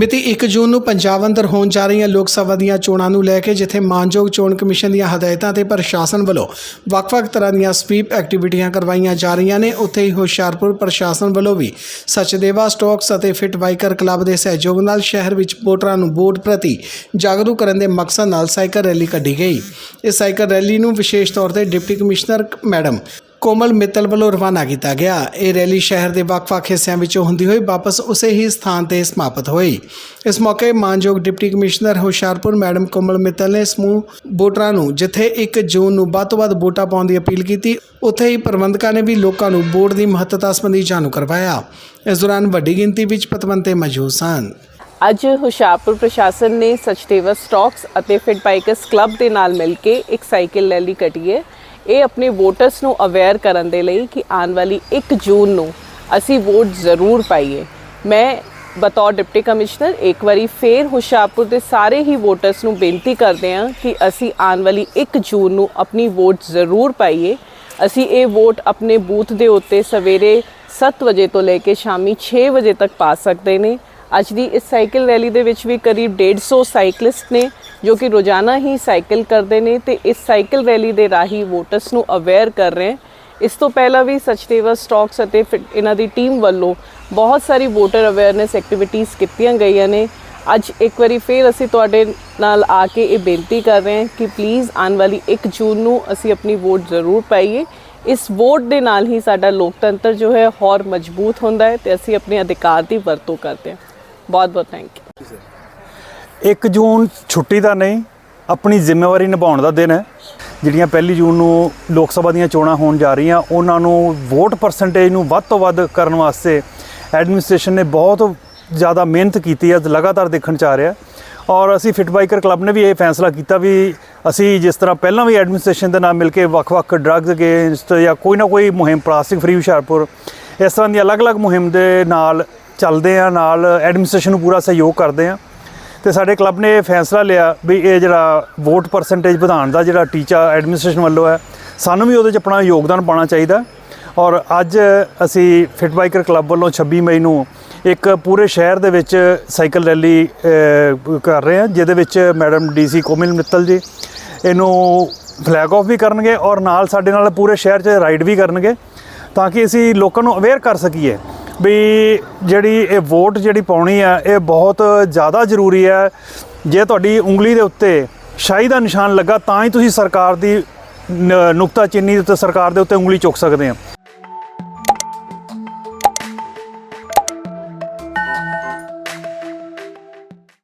ਮਿਤੀ 1 ਜੂਨ ਨੂੰ ਪੰਜਾਬ ਅੰਦਰ ਹੋਣ ਜਾ ਰਹੀਆਂ ਲੋਕ ਸਭਾ ਦੀਆਂ ਚੋਣਾਂ ਨੂੰ ਲੈ ਕੇ, ਜਿੱਥੇ ਮਾਨਯੋਗ ਚੋਣ ਕਮਿਸ਼ਨ ਦੀਆਂ ਹਦਾਇਤਾਂ ਤੇ ਪ੍ਰਸ਼ਾਸਨ ਵੱਲੋਂ ਵੱਖ-ਵੱਖ ਤਰ੍ਹਾਂ ਦੀਆਂ ਸਵੀਪ ਐਕਟੀਵਿਟੀਆਂ ਕਰਵਾਈਆਂ ਜਾ ਰਹੀਆਂ ਨੇ। ਉੱਥੇ ਹੀ ਹੁਸ਼ਿਆਰਪੁਰ ਪ੍ਰਸ਼ਾਸਨ ਵੱਲੋਂ ਵੀ ਸਚਦੇਵਾ ਸਟਾਕਸ ਅਤੇ ਫਿਟ ਬਾਈਕਰ ਕਲੱਬ ਦੇ ਸਹਿਯੋਗ ਨਾਲ ਸ਼ਹਿਰ ਵਿੱਚ ਵੋਟਰਾਂ ਨੂੰ ਵੋਟ ਪ੍ਰਤੀ ਜਾਗਰੂਕ ਕਰਨ ਦੇ ਮਕਸਦ ਨਾਲ ਸਾਈਕਲ ਰੈਲੀ ਕੱਢੀ ਗਈ। ਇਸ ਸਾਈਕਲ ਰੈਲੀ ਨੂੰ ਵਿਸ਼ੇਸ਼ ਤੌਰ ਤੇ deputy commissioner, madam Komal Mittal ਵੱਲੋਂ ਰਵਾਨਾ ਕੀਤਾ ਗਿਆ। ਇਹ ਰੈਲੀ ਸ਼ਹਿਰ ਦੇ ਵੱਖ-ਵੱਖ ਹਿੱਸਿਆਂ ਵਿੱਚੋਂ ਹੁੰਦੀ ਹੋਈ ਵਾਪਸ ਉਸੇ ਹੀ ਸਥਾਨ ਤੇ ਸਮਾਪਤ ਹੋਈ। ਇਸ ਮੌਕੇ ਮਾਨਯੋਗ deputy commissioner Hoshiarpur madam Komal Mittal ਨੇ ਸਮੂਹ ਵੋਟਰਾਂ ਨੂੰ ਜਿੱਥੇ 1 ਜੂਨ ਨੂੰ ਵੱਧ ਤੋਂ ਵੱਧ ਵੋਟਾਂ ਪਾਉਣ ਦੀ ਅਪੀਲ ਕੀਤੀ, ਉੱਥੇ ਹੀ ਪ੍ਰਬੰਧਕਾਂ ਨੇ ਵੀ ਲੋਕਾਂ ਨੂੰ ਵੋਟ ਦੀ ਮਹੱਤਤਾ ਸੰਬੰਧੀ ਜਾਣੂ ਕਰਵਾਇਆ। ਇਸ ਦੌਰਾਨ ਵੱਡੀ ਗਿਣਤੀ ਵਿੱਚ ਪਤਵੰਤੇ ਮੌਜੂਦ ਸਨ। ਅੱਜ ਹੁਸ਼ਿਆਰਪੁਰ ਪ੍ਰਸ਼ਾਸਨ ਨੇ ਸਚਦੇਵਾ ਸਟਾਕਸ ਅਤੇ ਫਿਟ ਬਾਈਕਰਸ ਕਲੱਬ ਦੇ ਨਾਲ ਮਿਲ ਕੇ ਇੱਕ ਸਾਈਕਲ ਰੈਲੀ ਕੱਢੀ ਹੈ। ਇਹ ਆਪਣੇ ਵੋਟਰਸ ਨੂੰ ਅਵੇਅਰ ਕਰਨ ਦੇ ਲਈ ਕਿ ਆਉਣ ਵਾਲੀ 1 ਜੂਨ ਨੂੰ ਅਸੀਂ ਵੋਟ ਜ਼ਰੂਰ ਪਾਈਏ। ਮੈਂ ਬਤੌਰ ਡਿਪਟੀ ਕਮਿਸ਼ਨਰ ਇੱਕ ਵਾਰੀ ਫੇਰ ਹੁਸ਼ਿਆਰਪੁਰ ਦੇ ਸਾਰੇ ਹੀ ਵੋਟਰਸ ਨੂੰ ਬੇਨਤੀ ਕਰਦੇ ਹਾਂ ਕਿ ਅਸੀਂ ਆਉਣ ਵਾਲੀ 1 ਜੂਨ ਨੂੰ ਆਪਣੀ ਵੋਟ ਜ਼ਰੂਰ ਪਾਈਏ। ਅਸੀਂ ਇਹ ਵੋਟ ਆਪਣੇ ਬੂਥ ਦੇ ਉੱਤੇ ਸਵੇਰੇ 7 ਵਜੇ ਤੋਂ ਲੈ ਕੇ ਸ਼ਾਮੀ 6 ਵਜੇ ਤੱਕ ਪਾ ਸਕਦੇ ਨੇ। ਅੱਜ ਦੀ ਇਸ ਸਾਈਕਲ ਰੈਲੀ ਦੇ ਵਿੱਚ ਵੀ ਕਰੀਬ 150 ਸਾਈਕਲਿਸਟ ਨੇ, ਜੋ ਕਿ ਰੋਜ਼ਾਨਾ ਹੀ ਸਾਈਕਲ ਕਰਦੇ ਨੇ ਤੇ ਇਸ ਸਾਈਕਲ ਰੈਲੀ ਦੇ ਰਾਹੀਂ ਵੋਟਰਸ ਨੂੰ ਅਵੇਅਰ ਕਰ ਰਹੇ ਹਨ। ਇਸ ਤੋਂ ਪਹਿਲਾਂ ਵੀ ਸਚਦੇਵਾ ਸਟਾਕਸ ਅਤੇ ਫਿਟ- ਇਹਨਾਂ ਦੀ ਟੀਮ ਵੱਲੋਂ ਬਹੁਤ ਸਾਰੀ ਵੋਟਰ ਅਵੇਅਰਨੈਸ ਐਕਟੀਵਿਟੀਜ਼ ਕੀਤੀਆਂ ਗਈਆਂ ਨੇ। ਅੱਜ ਇੱਕ ਵਾਰੀ ਫੇਰ ਅਸੀਂ ਤੁਹਾਡੇ ਨਾਲ ਆ ਕੇ ਇਹ ਬੇਨਤੀ ਕਰ ਰਹੇ ਹਾਂ ਕਿ ਪਲੀਜ਼ ਆਉਣ ਵਾਲੀ 1 ਜੂਨ ਨੂੰ ਅਸੀਂ ਆਪਣੀ ਵੋਟ ਜ਼ਰੂਰ ਪਾਈਏ। ਇਸ ਵੋਟ ਦੇ ਨਾਲ ਹੀ ਸਾਡਾ ਲੋਕਤੰਤਰ ਜੋ ਹੈ ਹੋਰ ਮਜ਼ਬੂਤ ਹੁੰਦਾ ਹੈ ਤੇ ਅਸੀਂ ਆਪਣੇ ਅਧਿਕਾਰ ਦੀ ਵਰਤੋਂ ਕਰਦੇ ਹਾਂ। ਬਹੁਤ ਬਹੁਤ ਥੈਂਕ ਯੂ 1 ਜੂਨ ਛੁੱਟੀ ਦਾ ਨਹੀਂ, ਆਪਣੀ ਜ਼ਿੰਮੇਵਾਰੀ ਨਿਭਾਉਣ ਦਾ ਦਿਨ ਹੈ। ਜਿਹੜੀਆਂ ਪਹਿਲੀ ਜੂਨ ਨੂੰ ਲੋਕ ਸਭਾ ਦੀਆਂ ਚੋਣਾਂ ਹੋਣ ਜਾ ਰਹੀਆਂ, ਉਹਨਾਂ ਨੂੰ ਵੋਟ ਪਰਸੈਂਟੇਜ ਨੂੰ ਵੱਧ ਤੋਂ ਵੱਧ ਕਰਨ ਵਾਸਤੇ ਐਡਮਿਨਿਸਟ੍ਰੇਸ਼ਨ ਨੇ ਬਹੁਤ ਜ਼ਿਆਦਾ ਮਿਹਨਤ ਕੀਤੀ ਹੈ, ਲਗਾਤਾਰ ਦੇਖਣ ਚ ਆ ਰਿਹਾ। ਔਰ ਅਸੀਂ ਫਿਟ ਬਾਈਕਰ ਕਲੱਬ ਨੇ ਵੀ ਇਹ ਫੈਸਲਾ ਕੀਤਾ ਵੀ ਅਸੀਂ ਜਿਸ ਤਰ੍ਹਾਂ ਪਹਿਲਾਂ ਵੀ ਐਡਮਿਨਿਸਟ੍ਰੇਸ਼ਨ ਦੇ ਨਾਲ ਮਿਲ ਕੇ ਵੱਖ-ਵੱਖ ਡਰੱਗਸ ਅਗੇਂਸਟ ਜਾਂ ਕੋਈ ਨਾ ਕੋਈ ਮੁਹਿੰਮ, ਪਲਾਸਟਿਕ ਫ੍ਰੀ ਹੁਸ਼ਿਆਰਪੁਰ, ਇਸ ਤਰ੍ਹਾਂ ਦੀ ਅਲੱਗ-ਅਲੱਗ ਮੁਹਿੰਮ ਦੇ ਨਾਲ ਚੱਲਦੇ ਆ, ਨਾਲ ਐਡਮਿਨਿਸਟ੍ਰੇਸ਼ਨ ਨੂੰ ਪੂਰਾ ਸਹਿਯੋਗ ਕਰਦੇ ਆ। ਤੇ ਸਾਡੇ ਕਲੱਬ ਨੇ ਇਹ ਫੈਸਲਾ ਲਿਆ ਵੀ ਇਹ ਜਿਹੜਾ ਵੋਟ ਪਰਸੈਂਟੇਜ ਵਧਾਉਣ ਦਾ ਜਿਹੜਾ ਟੀਚਾ ਐਡਮਿਨਿਸਟ੍ਰੇਸ਼ਨ ਵੱਲੋਂ ਹੈ, ਸਾਨੂੰ ਵੀ ਉਹਦੇ 'ਚ ਆਪਣਾ ਯੋਗਦਾਨ ਪਾਉਣਾ ਚਾਹੀਦਾ ਔਰ ਅੱਜ ਅਸੀਂ ਫਿਟ ਬਾਈਕਰ ਕਲੱਬ ਵੱਲੋਂ 26 ਮਈ ਨੂੰ ਇੱਕ ਪੂਰੇ ਸ਼ਹਿਰ ਦੇ ਵਿੱਚ ਸਾਈਕਲ ਰੈਲੀ ਕਰ ਰਹੇ ਹਾਂ, ਜਿਹਦੇ ਵਿੱਚ ਮੈਡਮ ਡੀਸੀ ਕੋਮਿਲ ਮਿੱਤਲ ਜੀ, ਇਹਨੂੰ ਫਲੈਗ ਆਫ ਵੀ ਕਰਨਗੇ ਔਰ ਨਾਲ ਸਾਡੇ ਨਾਲ ਪੂਰੇ ਸ਼ਹਿਰ 'ਚ ਰਾਈਡ ਵੀ ਕਰਨਗੇ, ਤਾਂ ਕਿ ਅਸੀਂ ਲੋਕਾਂ ਨੂੰ ਅਵੇਅਰ ਕਰ ਸਕੀਏ ਵੀ ਜਿਹੜੀ ਇਹ ਵੋਟ ਜਿਹੜੀ ਪਾਉਣੀ ਆ, ਇਹ ਬਹੁਤ ਜ਼ਿਆਦਾ ਜ਼ਰੂਰੀ ਹੈ। ਜੇ ਤੁਹਾਡੀ ਉਂਗਲੀ ਦੇ ਉੱਤੇ ਸ਼ਾਹੀ ਦਾ ਨਿਸ਼ਾਨ ਲੱਗਾ, ਤਾਂ ਹੀ ਤੁਸੀਂ ਸਰਕਾਰ ਦੀ ਨ- ਨੁਕਤਾਚੀਨੀ ਦੇ ਉੱਤੇ ਸਰਕਾਰ ਦੇ ਉੱਤੇ ਉਂਗਲੀ ਚੁੱਕ ਸਕਦੇ ਆ।